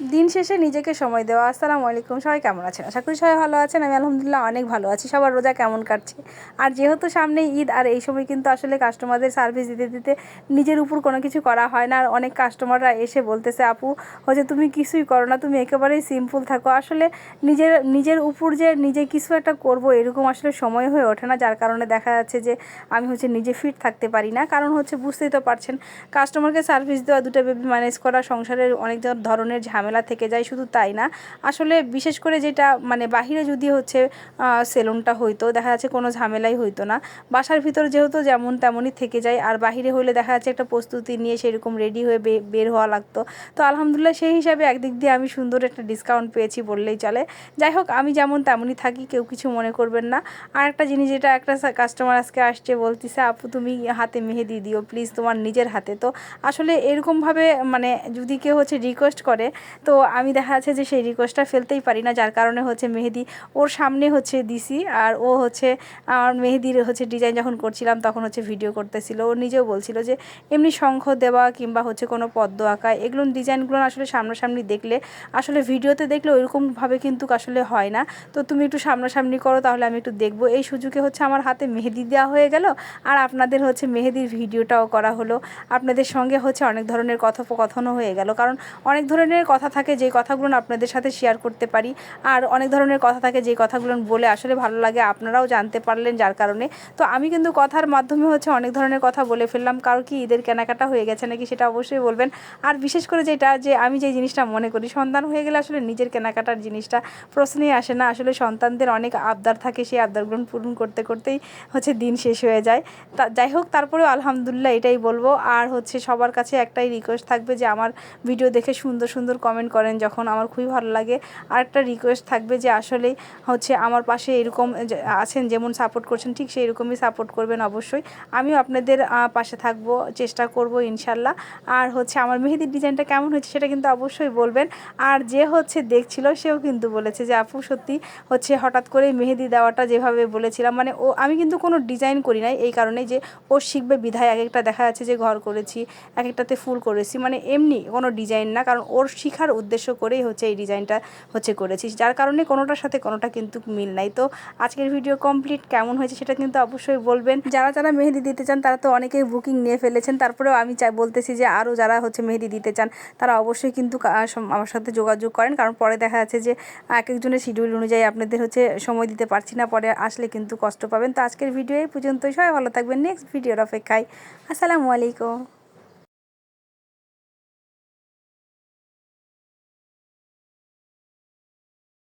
দিন শেষে নিজেকে সময় দেওয়া। আসসালামু আলাইকুম, সবাই কেমন আছেন? আশা করি সবাই ভালো আছেন। আমি আলহামদুলিল্লাহ অনেক ভালো আছি। সবার রোজা কেমন কাটছে? আর যেহেতু সামনে ঈদ, আর এই সময় কিন্তু আসলে কাস্টমারদের সার্ভিস দিতে দিতে নিজের উপর কোনো কিছু করা হয় না। আর অনেক কাস্টমাররা এসে বলতেছে, আপু হচ্ছে তুমি কিছুই করো না, তুমি একেবারেই সিম্পল থাকো। আসলে নিজের নিজের উপর যে নিজে কিছু একটা করব, এরকম আসলে সময় হয়ে ওঠে না। যার কারণে দেখা যাচ্ছে যে আমি হচ্ছে নিজে ফিট থাকতে পারি না। কারণ হচ্ছে বুঝতেই তো পারছেন কাস্টমারকে সার্ভিস দেওয়া, দুটো বেবি ম্যানেজ করা, সংসারের অনেক ধরনের ঝামেলা থেকে যায় শুধু তাই না। আসলে বিশেষ করে যেটা মানে বাহিরে যদি হচ্ছে সেলুনটা হইতো, দেখা যাচ্ছে কোনো ঝামেলাই হইতো না। বাসার ভিতর যেহেতু যেমন তেমনই থেকে যায়, আর বাহিরে হলে দেখা যাচ্ছে একটা প্রস্তুতি নিয়ে সেরকম রেডি হয়ে বের হওয়া লাগতো। তো আলহামদুলিল্লাহ সেই হিসাবে একদিক দিয়ে আমি সুন্দর একটা ডিসকাউন্ট পেয়েছি বললেই চলে। যাই হোক, আমি যেমন তেমনই থাকি, কেউ কিছু মনে করবেন না। আর একটা জিনিস যেটা একটা কাস্টমার আজকে আসছে, বলতেছে, আপু, তুমি হাতে মেহেদি দিও প্লিজ তোমার নিজের হাতে। তো আসলে এরকমভাবে মানে যদি কেউ হচ্ছে রিকোয়েস্ট করে তো আমি দেখা যাচ্ছে যে সেই রিকোয়েস্টটা ফেলতেই পারি না, যার কারণে হচ্ছে মেহেদি ওর সামনে হচ্ছে দিছি আর ও হচ্ছে আমার মেহেদির হচ্ছে ডিজাইন যখন করছিলাম তখন হচ্ছে ভিডিও করতেছিল। ও নিজেও বলছিল যে এমনি শঙ্খ দেওয়া কিংবা হচ্ছে কোনো পদ্ম আঁকা, এগুলো ডিজাইনগুলো আসলে সামনাসামনি দেখলে, আসলে ভিডিওতে দেখলে ওইরকমভাবে কিন্তু আসলে হয় না। তো তুমি একটু সামনাসামনি করো তাহলে আমি একটু দেখব। এই সুযোগে হচ্ছে আমার হাতে মেহেদি দেওয়া হয়ে গেল আর আপনাদের হচ্ছে মেহেদির ভিডিওটাও করা হলো। আপনাদের সঙ্গে হচ্ছে অনেক ধরনের কথোপকথনও হয়ে গেল। কারণ অনেক ধরনের থাকে যে কথাগুলো আপনাদের সাথে শেয়ার করতে পারি। আর অনেক ধরনের কথা থাকে যে কথাগুলো বলে আসলে ভালো লাগে, আপনারাও জানতে পারলেন যার কারণে। তো আমি কিন্তু কথার মাধ্যমে হচ্ছে অনেক ধরনের কথা বলে ফেললাম। কারও কি ঈদের কেনাকাটা হয়ে গেছে নাকি সেটা অবশ্যই বলবেন। আর বিশেষ করে যেটা, যে আমি যে জিনিসটা মনে করি, সন্তান হয়ে গেলে আসলে নিজের কেনাকাটার জিনিসটা প্রশ্নেই আসে না। আসলে সন্তানদের অনেক আবদার থাকে, সেই আবদারগুলো পূরণ করতে করতেই হচ্ছে দিন শেষ হয়ে যায়। তা যাই হোক, তারপরেও আলহামদুলিল্লাহ এটাই বলব। আর হচ্ছে সবার কাছে একটাই রিকোয়েস্ট থাকবে যে আমার ভিডিও দেখে সুন্দর সুন্দর কমেন্ট করেন যখন আমার খুবই ভালো লাগে। আর একটা রিকোয়েস্ট থাকবে যে আসলে হচ্ছে আমার পাশে এরকম আছেন, যেমন সাপোর্ট করছেন, ঠিক সেই রকমই সাপোর্ট করবেন অবশ্যই। আমিও আপনাদের পাশে থাকব, চেষ্টা করব ইনশাল্লাহ। আর হচ্ছে আমার মেহেদির ডিজাইনটা কেমন হয়েছে সেটা কিন্তু অবশ্যই বলবেন। আর যে হচ্ছে দেখছিল সেও কিন্তু বলেছে যে, আপু, সত্যি হচ্ছে হঠাৎ করে মেহেদি দেওয়াটা যেভাবে বলেছিলাম। মানে ও, আমি কিন্তু কোনো ডিজাইন করি নাই এই কারণে যে ও শিখবে বিধায় এক একটা দেখা যাচ্ছে যে ঘর করেছি, এক একটাতে ফুল করেছি। মানে এমনি কোনো ডিজাইন না, কারণ ওর শিখার উদ্দেশ্য করেই হচ্ছে এই ডিজাইনটা হচ্ছে করেছি। যার কারণে কোনোটার সাথে কোনোটা কিন্তু মিল নাই। তো আজকের ভিডিও কমপ্লিট কেমন হয়েছে সেটা কিন্তু অবশ্যই বলবেন। যারা যারা মেহেদি দিতে চান তারা তো অনেকেই বুকিং নিয়ে ফেলেছেন। তারপরেও আমি চাই বলতেছি যে আরও যারা হচ্ছে মেহেদি দিতে চান তারা অবশ্যই কিন্তু আমার সাথে যোগাযোগ করেন। কারণ পরে দেখা যাচ্ছে যে এক একজনের শিডিউল অনুযায়ী আপনাদের হচ্ছে সময় দিতে পারছি না। পরে আসলে কিন্তু কষ্ট পাবেন। তো আজকের ভিডিও এই পর্যন্তই। সবাই ভালো থাকবেন। নেক্সট ভিডিওর অপেক্ষায়। আসসালামু আলাইকুম।